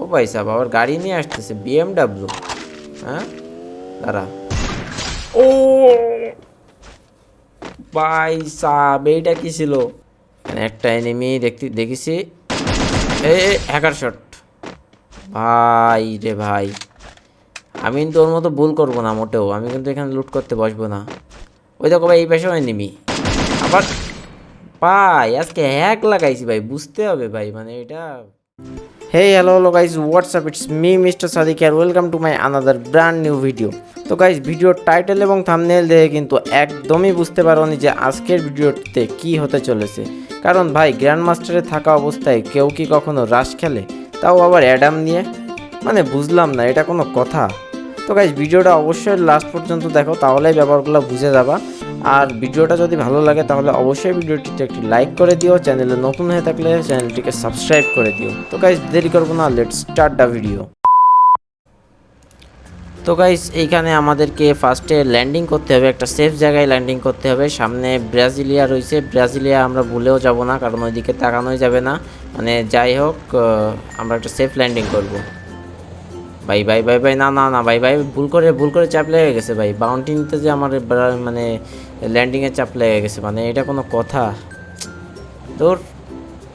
ও ভাই সাহেব, আবার গাড়ি নিয়ে আসতেছে বিএমডাব্লিউ হ্যাঁ? দাঁড়া। ও ভাই সাহেব, এইটা কি ছিল? এখানে একটা এনিমি দেখতে, দেখেছি। এ হ্যাকার শট ভাই রে ভাই, আমি কিন্তু ওর মতো ভুল করব না মোটেও। আমি কিন্তু এখানে লুট করতে বসবো না। ওই দেখো ভাই, এই পাশেও এনিমি আবার ভাই, আজকে হ্যাক লাগাইছি ভাই, বুঝতে হবে ভাই মানে এটা hey hello hello guys WhatsApp it's me mister Sadiq R welcome to my another brand new video তো গাইজ ভিডিওর টাইটেল এবং থামনেল দেখে কিন্তু একদমই বুঝতে পারোনি যে আজকের ভিডিওতে কি হতে চলেছে। কারণ ভাই গ্র্যান্ড মাস্টারে থাকা অবস্থায় কেউ কি কখনো রাশ খেলে? তাও আবার অ্যাডাম নিয়ে? মানে বুঝলাম না, এটা কোনো কথা। তো গাইজ ভিডিওটা অবশ্যই লাস্ট পর্যন্ত দেখো, তাহলেই ব্যাপারগুলো বুঝে যাবা। আর ভিডিওটা যদি ভালো লাগে, তাহলে অবশ্যই ভিডিওটিতে একটি লাইক করে দিও। চ্যানেলে নতুন হয়ে থাকলে চ্যানেলটিকে সাবস্ক্রাইব করে দিও। তো গাইজ দেরি করব না লেট স্টার্ট দ্য ভিডিও তো গাইস এইখানে আমাদেরকে ফার্স্টে ল্যান্ডিং করতে হবে, একটা সেফ জায়গায় ল্যান্ডিং করতে হবে। সামনে ব্রাজিলিয়া রয়েছে। ব্রাজিলিয়া আমরা ভুলেও যাব না, কারণ ওইদিকে তাকানোই যাবে না। মানে যাই হোক আমরা একটা সেফ ল্যান্ডিং করব। ভাই ভাই ভাই ভাই, না না না, ভাই ভাই, ভুল করে ভুল করে চাপ লেগে গেছে, ভাই। বাউন্টি নিতে যে আমার মানে ল্যান্ডিংয়ে চাপ লেগে গেছে মানে এটা কোনো কথা। তোর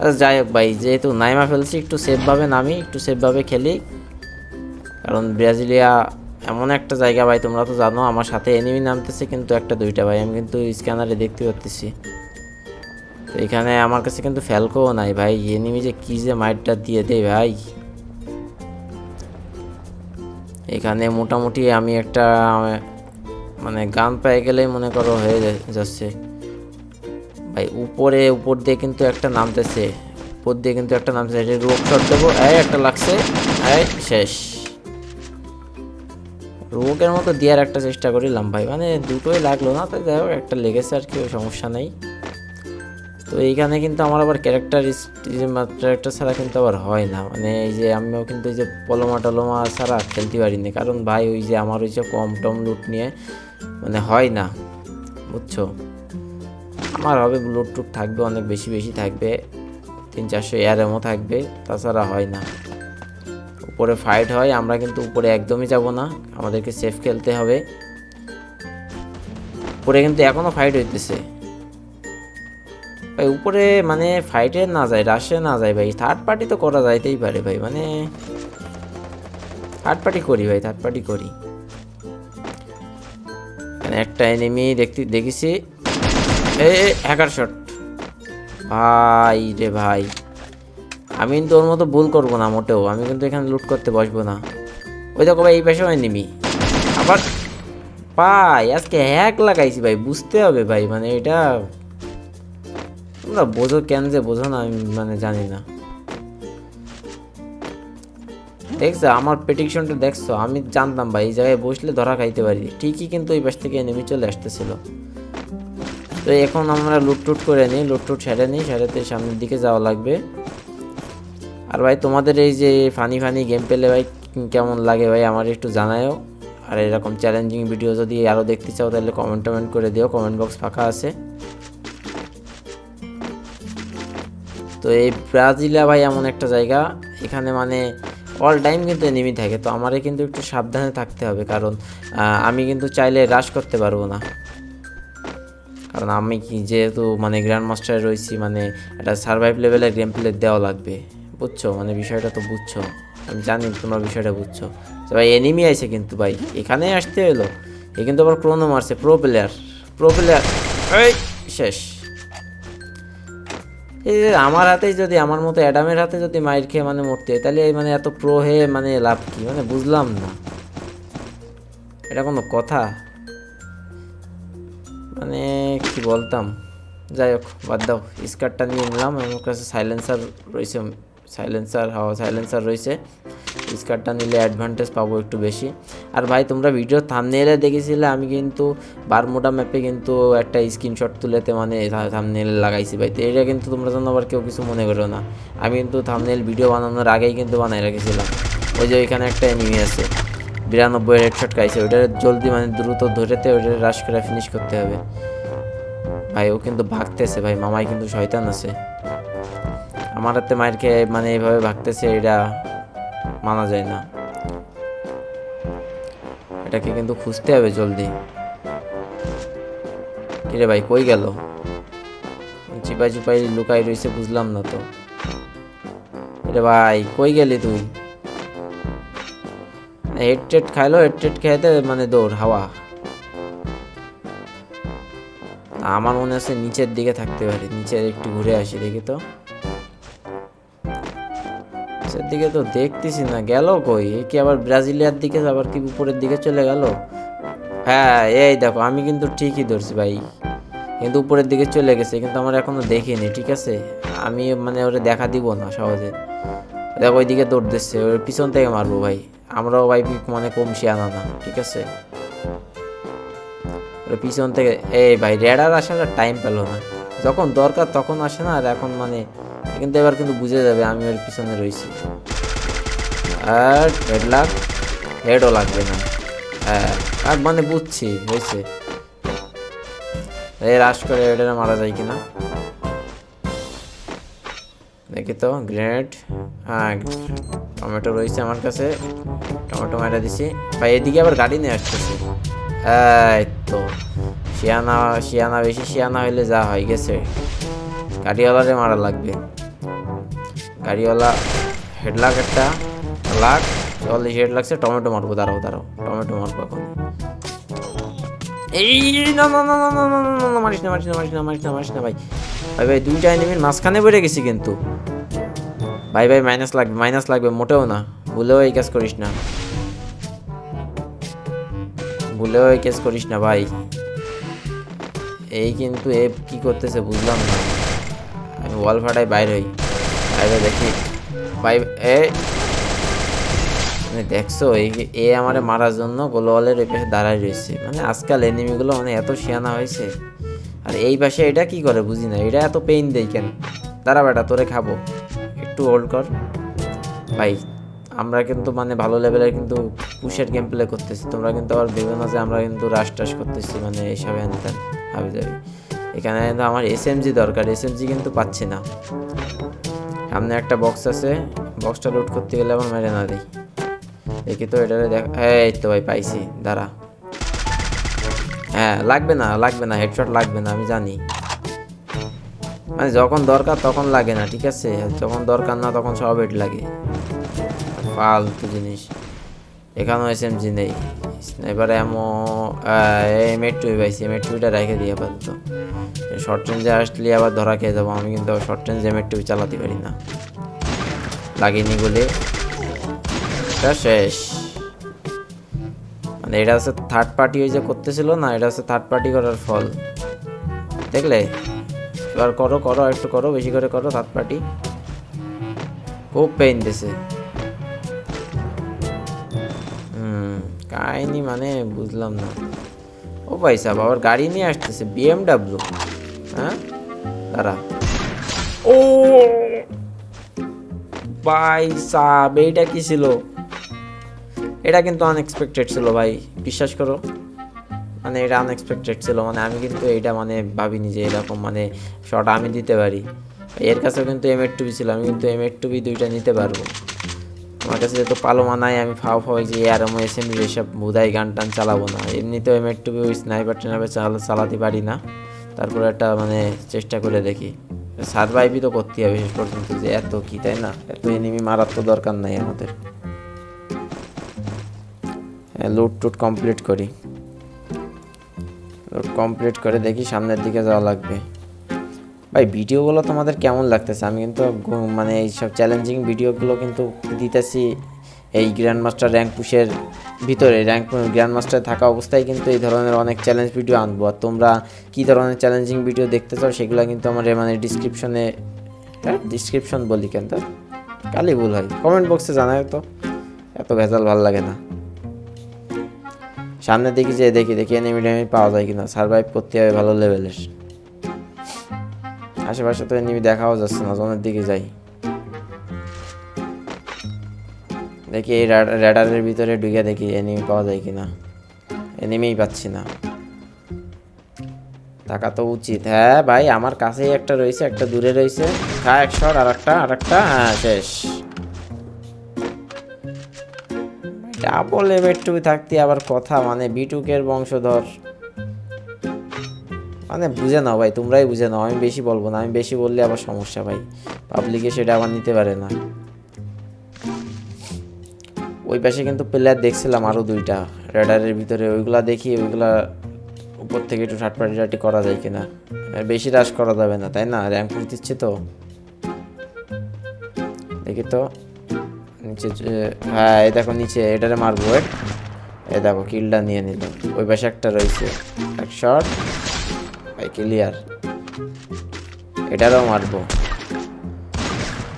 আচ্ছা, যাই হোক ভাই যেহেতু নাইমা ফেলছি একটু সেফভাবে নামি একটু সেফভাবে খেলি। কারণ ব্রাজিলিয়া এমন একটা জায়গা ভাই তোমরা তো জানো আমার সাথে এনিমি নামতেছে কিন্তু একটা দুইটা ভাই আমি কিন্তু স্ক্যানারে দেখতে পাচ্ছি তো এখানে আমার কাছে কিন্তু ফ্যালকোও নাই ভাই এনিমি যে কি যে মাইটটা দিয়ে দেয় ভাই। এখানে মোটামুটি আমি একটা মানে গান পেয়ে গেলেই মনে করো হয়ে যাচ্ছে। ভাই, উপরে, উপর দিয়ে কিন্তু একটা নামতেছে। উপর দিয়ে কিন্তু একটা নামতেছে। এটা রোগ শট দেবো, এই একটা লাগছে, এই শেষ। রোগের মতো দেওয়ার একটা চেষ্টা করিলাম ভাই। মানে দুটোই লাগল না, তো যাই হোক, একটা লেগেছে আর কি সমস্যা নেই। তো এইখানে কিন্তু আমার আবার ক্যারেক্টার ক্যারেক্টার ছাড়া কিন্তু আবার হয় না। মানে এই যে আমিও কিন্তু এই যে পলমা টলমা ছাড়া খেলতে পারিনি। কারণ ভাই, ওই যে আমার ওই যে কম টম লুট নিয়ে মানে হয় না, বুঝছ? আমার হবে লুট টুট থাকবে, অনেক বেশি বেশি থাকবে, তিন চারশো এয়ারএমও থাকবে, তাছাড়া হয় না। উপরে ফাইট হয়, আমরা কিন্তু উপরে একদমই যাব না, আমাদেরকে সেফ খেলতে হবে। উপরে কিন্তু এখনও ফাইট হইতেছে। ভাই, উপরে মানে ফাইটে না যায় রাশে না যায় ভাই থার্ড পার্টি তো করা যাইতেই পারে ভাই মানে থার্ড পার্টি করি ভাই থার্ড পার্টি করি। একটা এনিমি দেখতে, দেখেছি। এ হ্যাকার শট ভাই রে ভাই। আমি কিন্তু ওর মতো ভুল করব না মোটেও। আমি কিন্তু এখানে লুট করতে বসবো না। ওই দেখো ভাই, এই পাশেও এনিমি আবার ভাই, আজকে হ্যাক লাগাইছি ভাই, বুঝতে হবে ভাই। মানে এটা তোমরা বোঝো, কেন যে বোঝো না, আমি মানে জানি না। দেখছ, আমার প্রেডিকশনটা দেখছ, আমি জানতাম ভাই, এই জায়গায় বসলে ধরা খাইতে পারি। ঠিকই কিন্তু ওই পাশ থেকে এনিমি চলে আসতেছিল। তো এখন আমরা লুট টুট করে নিই লুট টুট সেরে নিই, সেরেতে সামনের দিকে যাওয়া লাগবে। আর ভাই, তোমাদের এই যে ফানি ফানি গেম পেলে ভাই, কেমন লাগে ভাই, আমার একটু জানায়ও। আর এরকম চ্যালেঞ্জিং ভিডিও যদি আরও দেখতে চাও, তাহলে কমেন্ট টমেন্ট করে দিও কমেন্ট বক্স ফাঁকা আছে। তো এই ব্রাজিলা ভাই, এমন একটা জায়গা, এখানে মানে অল টাইম কিন্তু এনিমি থাকে তো আমারে কিন্তু একটু সাবধানে থাকতে হবে কারণ আমি কিন্তু চাইলে রাশ করতে পারব না। কারণ আমি কি যেহেতু মানে গ্র্যান্ড মাস্টারে রয়েছি মানে একটা সার্ভাইভ লেভেলের গেম প্লে দেওয়া লাগবে। বুঝছ? মানে বিষয়টা তো বুঝছ। আমি জানি তোমরা বিষয়টা বুঝছ। তো ভাই এনিমি আছে কিন্তু ভাই। এখানে আসতে এলো এ কিন্তু আবার ক্রোনো মারছে প্রো প্লেয়ার প্রো প্লেয়ার এই! শেষ। আমার হাতেই যদি, আমার মতো অ্যাডামের হাতে যদি মাইর খেয়ে মানে মরতে হয়, তাহলে এই মানে এত প্রো হয়ে মানে লাভ কি? মানে বুঝলাম না। এটা কোনো কথা? মানে কি বলতাম? যাই হোক, বাদ দাও। স্কার্টটা নিয়ে নিলাম, আমার কাছে সাইলেন্সার রয়েছে সাইলেন্সার হাওয়া সাইলেন্সার রয়েছে। স্কার্টটা নিলে অ্যাডভান্টেজ পাবো একটু বেশি। আর ভাই, তোমরা ভিডিও থামনেলে দেখেছিলে, আমি কিন্তু বারমোটা ম্যাপে কিন্তু একটা স্ক্রিনশট তুলেতে মানে থামনেল লাগাইছি ভাই। তো এটা কিন্তু তোমরা যেন আবার কেউ কিছু মনে করো না। আমি কিন্তু থামনেল ভিডিও বানানোর আগেই কিন্তু বানাই রেখেছিলাম। ওই যে ওইখানে একটা এনিমি আছে, বিরানব্বই হেডশট খাইছে। ওইটা জলদি মানে দ্রুত ধরেতে ওইটা রাশ করে ফিনিশ করতে হবে। ভাই, ও কিন্তু ভাগতেছে ভাই, মামাই কিন্তু শয়তান আছে। আমার হাতে মায়ের খেয়ে মানে এইভাবে ভাগতেছে, এটা মানা যায় না। এটাকে কিন্তু খুঁজতে হবে জলদি। কিরে ভাই, কই গেল? চিপাই চিপাই লুকাই রয়েছে, বুঝলাম না তো। রে ভাই, কই গেলি তুই? হেড টেড খাইলো, হেড টেড খেতে মানে দৌড়, হাওয়া। আমার মনে আছে নিচের দিকে থাকতে পারে নিচে একটু ঘুরে আসি, দেখি তো। নিচের দিকে তো দেখতেছি না, গেল কই? কি আবার ব্রাজিলিয়ার দিকে আবার কি উপরের দিকে চলে গেল? হ্যাঁ এই দেখো, আমি কিন্তু ঠিকই ধরছি ভাই। কিন্তু উপরের দিকে চলে গেছে, কিন্তু আমার এখনও দেখিনি, ঠিক আছে? আমি মানে ওরে দেখা দিব না সহজে। দেখো, ওইদিকে দৌড় দিচ্ছে, ওর পিছন থেকে মারবো ভাই। আমরাও ভাই মানে কম আনা না, ঠিক আছে? ওর পিছন থেকে এই ভাই রেডার আসার টাইম পেল না। যখন দরকার তখন আসে না, আর এখন মানে কিন্তু এবার কিন্তু বুঝে যাবে আমি ওর পিছনে রয়েছি। আর হেড লাগ হেডও লাগবে না। হ্যাঁ আর মানে বুঝছি, হয়েছে। এই রাশ করে এটা মারা যায় কিনা? দেখি তো গ্রেনেড হ্যাঁ টমেটো রয়েছে আমার কাছে। টমেটো মারা দিছি। ভাই, এদিকে আবার গাড়ি নিয়ে আসতেছে। এই তো, শিয়ানা শিয়ানা বেশি শিয়ানা হইলে যা হয়, গেছে। গাড়িওয়ালারে মারা লাগবে। গাড়িওয়ালা হেড লাগ একটা। লাগ চল্লিশ হেড লাগছে টমেটো মারবো, দাঁড়াও দাঁড়াও, টমেটো মারবো এখন। এই, না না না না না না না মারিস না মারিস না মারিস না মারিস না মারিস না, ভাই। ভাই ভাই, দুইটা এনিমির মাঝখানে বেড়ে গেছি কিন্তু। ভাই ভাই মাইনাস লাগবে মাইনাস লাগবে, মোটেও না। ভুলেও এই কাজ করিস না। ভুলেও এই কাজ করিস না, ভাই। এই কিন্তু এ কি করতেছে বুঝলাম না। আমি ওয়াল ফাটাই বাইরে হই। বাইরে দেখি। ভাই, এ মানে দেখছ, এই এ আমারে মারার জন্য গোলওয়ালের ওই পাশে দাঁড়ায় রয়েছে। মানে আজকাল এনিমিগুলো মানে এত শিয়ানা হয়েছে। আর এই পাশে এটা কি করে বুঝি না, এটা এত পেইন দেয় কেন? দাঁড়া বেটা, তোরে খাব। একটু হোল্ড কর। ভাই, আমরা কিন্তু মানে ভালো লেভেলের কিন্তু পুশের গেম প্লে করতেছি। তোমরা কিন্তু আবার ভেবে না যে আমরা কিন্তু রাশ টাশ করতেছি মানে এইসব হ্যান হাবি যাবি। এখানে কিন্তু আমার এসএমজি দরকার এসএমজি কিন্তু পাচ্ছি না। সামনে একটা বক্স আছে বক্সটা লোড করতে গেলে আবার মেরে না দিই। দেখি তো এটা দেখ এই তো ভাই, পাইছি। দাঁড়া। হ্যাঁ লাগবে না লাগবে না হেডশট লাগবে না, আমি জানি। মানে যখন দরকার তখন লাগে না, ঠিক আছে? যখন দরকার না তখন সব হেড লাগে। ফালতু জিনিস। এখানেও এস এম জি নেই। স্নাইপারে এমন এম এর টুই পাইছি। এম এর টুইটা রেখে দিয়ে আপাতত। শর্ট রেঞ্জে আসলে আবার ধরা খেয়ে যাব। আমি কিন্তু শর্ট রেঞ্জে এম এর টুই চালাতে পারি না। লাগেনি বলে এটা শেষ। মানে এটা হচ্ছে থার্ড পার্টি ওই যে করতেছিল না, এটা হচ্ছে থার্ড পার্টি করার ফল। দেখলে? এবার করো করো, একটু করো, বেশি করে করো থার্ড পার্টি খুব পেইন দিছে। কাহিনি মানে বুঝলাম না। ও পয়সা আবার গাড়ি নিয়ে আসতেছে বিএমডাব্লিউ হ্যাঁ? দাঁড়া। ও! ভাই সাব, এইটা কি ছিল? এটা কিন্তু আনএক্সপেক্টেড ছিল ভাই, বিশ্বাস করো। মানে এটা আনএক্সপেক্টেড ছিল মানে আমি কিন্তু এইটা মানে ভাবিনি যে এরকম মানে শট আমি দিতে পারি। এর কাছেও কিন্তু এম এর টুবি ছিল, আমি কিন্তু এম এর টুবি দুইটা নিতে পারব। আমার কাছে যেহেতু পালোমা নাই, আমি ফাও ফাও যে আর এম এস এম এসব বুধাই গান টান চালাবো না। এমনিতেও এম এর টুবি ওই স্নাইপার টেনাইপার চালা চালাতে পারি না। তারপরে একটা মানে চেষ্টা করে দেখি। সার্ভাইভই তো করতে হবে শেষ পর্যন্ত যে এত কি, তাই না? এত এনিমি মারার তো দরকার নাই আমাদের। লুট টুট কমপ্লিট করি। লোড কমপ্লিট করে দেখি সামনের দিকে যাওয়া লাগবে। ভাই, ভিডিওগুলো তোমাদের কেমন লাগতেছে? আমি কিন্তু মানে এইসব চ্যালেঞ্জিং ভিডিওগুলো কিন্তু দিতেছি এই গ্র্যান্ড মাস্টার র্যাঙ্ক পুশের ভিতরে র্যাঙ্ক গ্র্যান্ড মাস্টার থাকা অবস্থায় কিন্তু এই ধরনের অনেক চ্যালেঞ্জ ভিডিও আনব। আর তোমরা কী ধরনের চ্যালেঞ্জিং ভিডিও দেখতে চাও সেগুলো কিন্তু আমার মানে ডিসক্রিপশনে হ্যাঁ ডিসক্রিপশন বলি কেন কালি ভুল হয়। কমেন্ট বক্সে জানায় তো। এত ভেজাল ভালো লাগে না। সামনে দেখি যে, দেখি দেখি এনিমি টেনিমি পাওয়া যায় কিনা। সার্ভাইভ করতে হবে ভালো লেভেলের আশেপাশে তো এনিমি দেখাও যাচ্ছে না, জনের দিকে যাই। দেখি এই র্যাডারের ভিতরে ঢুকে দেখি এনিমি পাওয়া যায় কিনা। এনিমিই পাচ্ছি না। থাকা তো উচিত। হ্যাঁ ভাই, আমার কাছেই একটা রয়েছে, একটা দূরে রয়েছে। খা একশো আর একটা আর একটা হ্যাঁ শেষ। ডাবল এবেটুকু থাকতে আবার কথা মানে বিটুকের বংশধর। মানে বুঝে নাও ভাই, তোমরাই বুঝে নাও, আমি বেশি বলব না, আমি বেশি বললে আবার সমস্যা ভাই। পাবলিকে সেটা আবার নিতে পারে না। ওই পাশে কিন্তু প্লেয়ার দেখছিলাম আরও দুইটা রেডারের ভিতরে, ওইগুলা দেখি, ওইগুলা উপর থেকে একটু ঠাটপাটি করা যায় কিনা। বেশি রাশ করা যাবে না, তাই না? র্যাঙ্ক দিচ্ছে তো। দেখি তো। নিচে হ্যাঁ এই দেখো নিচে, এটারে মারবো, ওয়েট। দেখো, কিলটা নিয়ে নিল ওই পাশে একটা রয়েছে, এক শট। ভাই ক্লিয়ার এটারও মারবো।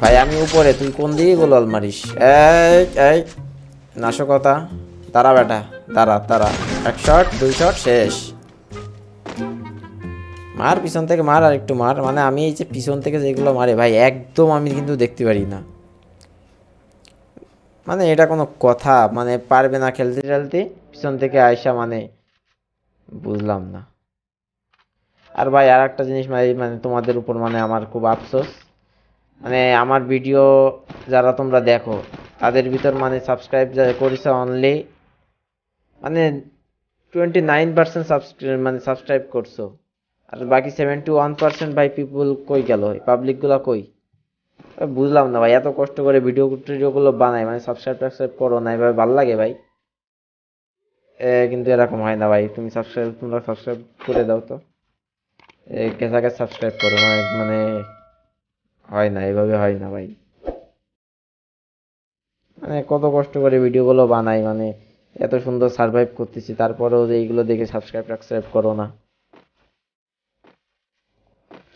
ভাই, আমি উপরে, তুই কোন দিকে গোলাল মারিস? এই এই, নাশকতা। দাঁড়া, বেটা। দাঁড়া দাঁড়া। এক শট, দুই শট, শেষ। মার, পিছন থেকে মার আর একটু মার। মানে আমি এই যে পিছন থেকে যেগুলো মারে, ভাই, একদম আমি কিন্তু দেখতে পারি না। মানে এটা কোনো কথা মানে পারবে না খেলতে খেলতে পিছন থেকে আয়সা মানে বুঝলাম না। আর ভাই আর একটা জিনিস ভাই মানে তোমাদের উপর মানে আমার খুব আফসোস। মানে আমার ভিডিও যারা তোমরা দেখো, তাদের ভিতর মানে সাবস্ক্রাইব করেছে অনলি মানে টোয়েন্টি নাইন পার্সেন্ট মানে সাবস্ক্রাইব করছ। আর বাকি সেভেন্টি ওয়ান পার্সেন্ট ভাই পিপুল কই গেল? পাবলিকগুলো কই? বুঝলাম না ভাই, এত কষ্ট করে ভিডিও টিডিওগুলো বানাই মানে সাবস্ক্রাইব টাবস্ক্রাইব করো না, এভাবে ভালো লাগে ভাই? কিন্তু এরকম হয় না ভাই, তুমি সাবস্ক্রাইব তোমরা সাবস্ক্রাইব করে দাও তো। কেসাকে সাবস্ক্রাইব করো মানে মানে হয় না, এভাবে হয় না ভাই। মানে কত কষ্ট করে ভিডিওগুলো বানাই মানে এত সুন্দর সার্ভাইভ করতেছি, তারপরেও যে এইগুলো দেখে সাবস্ক্রাইব টাবস্ক্রাইব করো না।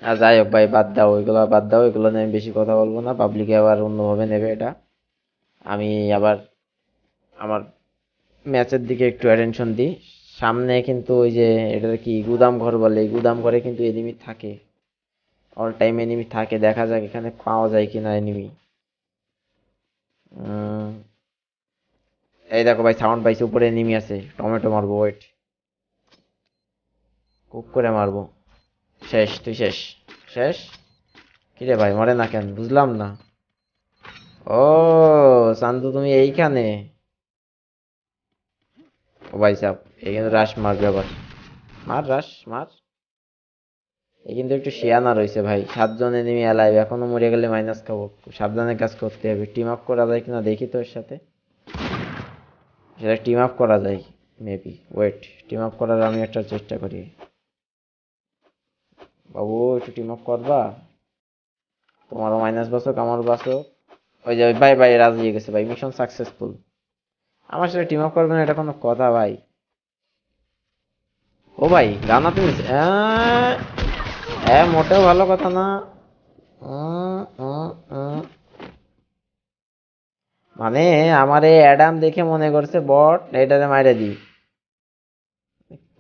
আর যাই হোক ভাই, বাদ দাও ওইগুলো, বাদ দাও এগুলো নিয়ে আমি বেশি কথা বলব না। পাবলিকে আবার অন্যভাবে নেবে এটা। আমি আবার আমার ম্যাচের দিকে একটু অ্যাটেনশন দিই। সামনে কিন্তু ওই যে এটা কি গুদাম ঘর বলে, এই গুদাম ঘরে কিন্তু এনিমি থাকে। অল টাইম এনিমি থাকে, দেখা যাক এখানে পাওয়া যায় কি কিনা এনিমি এই দেখো ভাই সাউন্ড পাইছে উপরে এনিমি আছে। টমেটো মারবো ওয়েট কুক করে মারবো। শেষ, তুই শেষ। শেষ? কিরে ভাই, মরে না কেন? বুঝলাম না। ও, শান্তু, তুমি এইখানে? ও ভাই সাহ কিন্তু রাশ মারবে আবার। মার রাশ, মার। এই কিন্তু একটু শিয়ানা রয়েছে ভাই। সাতজন এনিমি অ্যালাইভ এখনও মরে গেলে মাইনাস খুব। সাবধানে কাজ করতে হবে। টিম আপ করা যায় কিনা দেখি তোর সাথে। সেটা টিম আপ করা যায় মেবি ওয়েট টিম আপ করার আমি একটা চেষ্টা করি। বাবু, একটু টিম আপ করবা? তোমারও মাইনাস বাসক আমারও বাসক ওই যে ভাই ভাই রাজি হয়ে গেছে ভাই মিশন সাকসেসফুল আমার সাথে টিম আপ করবে না, এটা কোনো কথা ভাই। ও ভাই, গানা তুমি? হ্যাঁ মোটেও ভালো কথা না। মানে আমার এই অ্যাডাম দেখে মনে করছে, বট এটারে মাইরে দি।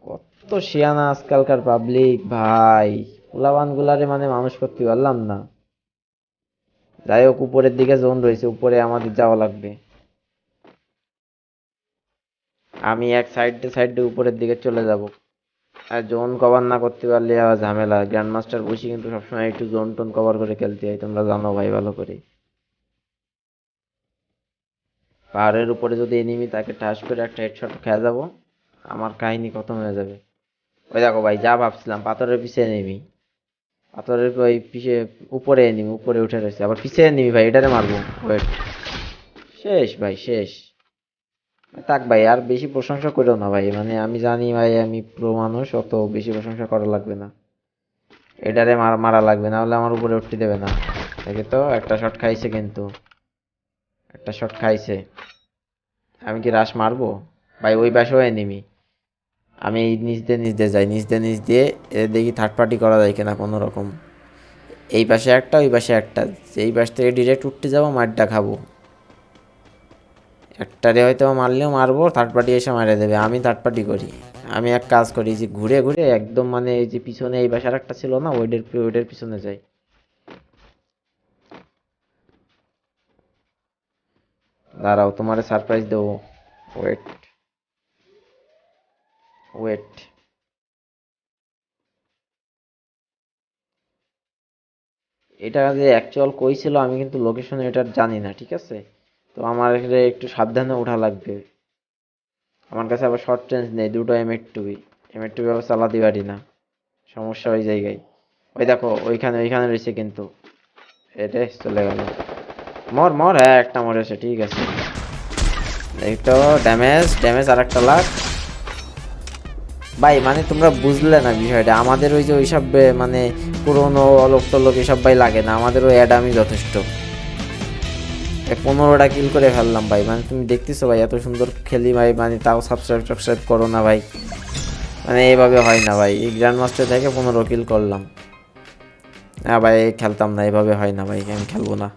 কত শিয়ানা আজকালকার পাবলিক ভাই। পোলাবান গুলারে মানে মানুষ করতে পারলাম না। যাই হোক, উপরের দিকে জোন রয়েছে, উপরে আমাদের যাওয়া লাগবে। আমি এক সাইডে সাইডে উপরের দিকে চলে যাব। আর জোন কভার না করতে পারলে আবার ঝামেলা। গ্র্যান্ড মাস্টার বসি কিন্তু সবসময় একটু জোন টোন কভার করে খেলতে হয় তোমরা জানো ভাই ভালো করে। পাহাড়ের উপরে যদি এনিমি তাকে ঠাস করে একটা হেডশট খেয়ে যাব। আমার কাহিনী খতম হয়ে যাবে। ওই দেখো ভাই, যা ভাবছিলাম, পাথরের পিছিয়ে এনিমি পাথরের ওই পিছে উপরে এনিমি, উপরে উঠে রয়েছে। আবার পিছে এনিমি ভাই, এটারে মারবো। ওয়েট শেষ ভাই, শেষ। থাক ভাই, আর বেশি প্রশংসা করো না ভাই। মানে আমি জানি ভাই, আমি প্রো মানুষ, অত বেশি প্রশংসা করা লাগবে না। এটারে মারা মারা লাগবে, না হলে আমার উপরে উঠতে দেবে না। দেখে তো, একটা শট খাইছে কিন্তু। একটা শট খাইছে। আমি কি রাশ মারবো? ভাই, ওই পাশেও এনিমি আমি নিচ দিয়ে নিচ দিয়ে যাই নিচ দিয়ে নিচ দিয়ে দেখি থার্ড পার্টি করা যায় কিনা কোনো রকম। এই পাশে একটা, ওই পাশে একটা এই পাশ থেকে ডিরেক্ট উঠতে যাব মারটা খাব। একটারে হয়তো মারলেও মারবো থার্ড পার্টি এসে মারে দেবে, আমি থার্ড পার্টি করি। আমি এক কাজ করি যে ঘুরে ঘুরে একদম মানে এই যে পিছনে এই বাসার একটা ছিল না ওইটার ওইটার পিছনে যাই। দাঁড়াও, তোমারে সারপ্রাইজ দেবো। Wait wait. এটা যে অ্যাকচুয়াল কই ছিল আমি কিন্তু লোকেশন এটা জানি না, ঠিক আছে? তো আমার এখানে একটু সাবধানে ওঠা লাগবে। আমার কাছে আবার শর্ট রেঞ্জ নেই, দুটো এম এর টুবি এম এর টুবি আবার চালাতে পারি না। সমস্যা ওই জায়গায়। ওই দেখো, ওইখানে ওইখানে রয়েছে কিন্তু। এটা চলে গেল। মর মর হ্যাঁ একটা মরেছে ঠিক আছে। এই তো ড্যামেজ ড্যামেজ আর একটা লাখ। ভাই মানে তোমরা বুঝলে না বিষয়টা। আমাদের ওই যে ওইসব মানে পুরোনো অলোক টলোক এসব ভাই লাগে না। আমাদের ওই অ্যাডামই যথেষ্ট। পনেরোটা কিল করে ফেললাম ভাই। মানে তুমি দেখতেছো ভাই, এত সুন্দর খেলি ভাই মানে তাও সাবস্ক্রাইব টাবস্ক্রাইব করো না ভাই। মানে এইভাবে হয় না ভাই। এই গ্র্যান্ড মাস্টার থেকে পনেরো কিল করলাম। হ্যাঁ ভাই খেলতাম না, এভাবে হয় না ভাই, আমি খেলব না।